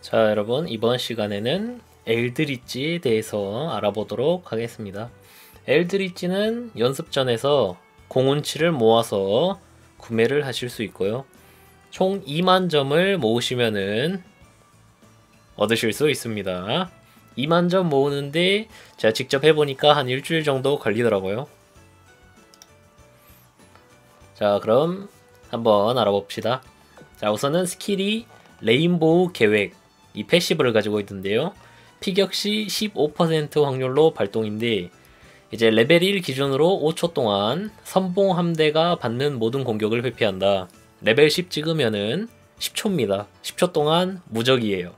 자 여러분 이번 시간에는 엘드리지에 대해서 알아보도록 하겠습니다. 엘드리지는 연습전에서 공운치를 모아서 구매를 하실 수 있고요. 총 2만 점을 모으시면은 얻으실 수 있습니다. 2만 점 모으는데 제가 직접 해보니까 한 일주일 정도 걸리더라고요. 자 그럼 한번 알아봅시다. 자 우선은 스킬이 레인보우 계획 이 패시브를 가지고 있는데요. 피격 시 15% 확률로 발동인데 이제 레벨 1 기준으로 5초 동안 선봉 함대가 받는 모든 공격을 회피한다. 레벨 10 찍으면은 10초입니다. 10초 동안 무적이에요.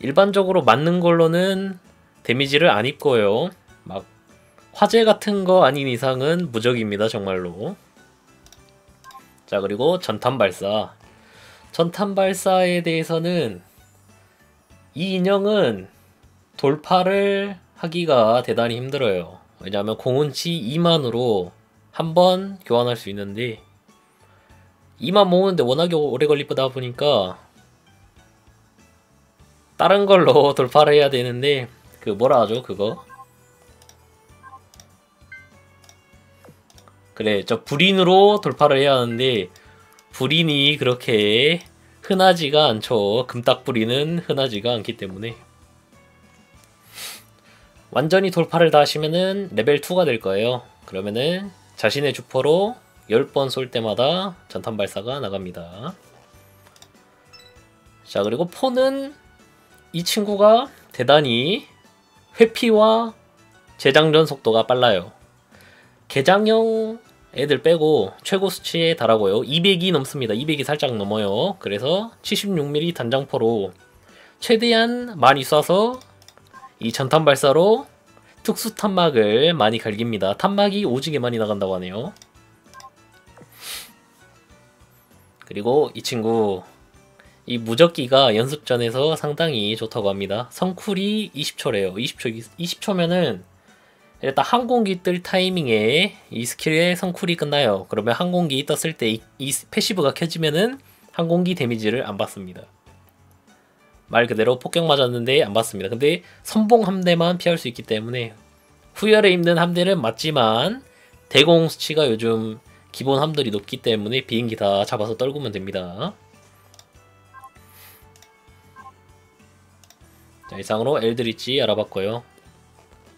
일반적으로 맞는 걸로는 데미지를 안 입고요. 막 화재 같은 거 아닌 이상은 무적입니다. 정말로. 자 그리고 전탄 발사. 전탄 발사에 대해서는 이 인형은 돌파를 하기가 대단히 힘들어요. 왜냐하면 공운치 2만으로 한 번 교환할 수 있는데 2만 모으는데 워낙에 오래 걸리다 보니까 다른 걸로 돌파를 해야 되는데 그 뭐라 하죠 그거 그래 저 불인으로 돌파를 해야 하는데 불인이 그렇게 흔하지가 않죠. 금딱불인은 흔하지가 않기 때문에. 완전히 돌파를 다 하시면은 레벨 2가 될 거예요. 그러면은 자신의 주포로 10번 쏠 때마다 전탄 발사가 나갑니다. 자 그리고 폰은 이 친구가 대단히 회피와 재장전 속도가 빨라요. 개장형 애들 빼고 최고 수치에 달하고요. 200이 넘습니다. 200이 살짝 넘어요. 그래서 76mm 단장포로 최대한 많이 쏴서 이 전탄 발사로 특수 탄막을 많이 갈깁니다. 탄막이 오지게 많이 나간다고 하네요. 그리고 이 친구 이 무적기가 연습전에서 상당히 좋다고 합니다. 성쿨이 20초래요. 20초 20초면은 일단 항공기 뜰 타이밍에 이 스킬의 성쿨이 끝나요. 그러면 항공기 떴을 때 이 패시브가 켜지면은 항공기 데미지를 안 받습니다. 말 그대로 폭격 맞았는데 안 받습니다. 근데 선봉 함대만 피할 수 있기 때문에 후열에 입는 함대는 맞지만 대공 수치가 요즘 기본 함들이 높기 때문에 비행기 다 잡아서 떨구면 됩니다. 자, 이상으로 엘드리치 알아봤고요.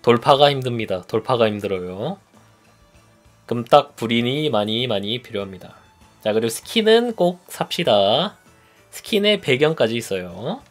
돌파가 힘듭니다. 돌파가 힘들어요. 금딱 불인이 많이 많이 필요합니다. 자 그리고 스킨은 꼭 삽시다. 스킨의 배경까지 있어요.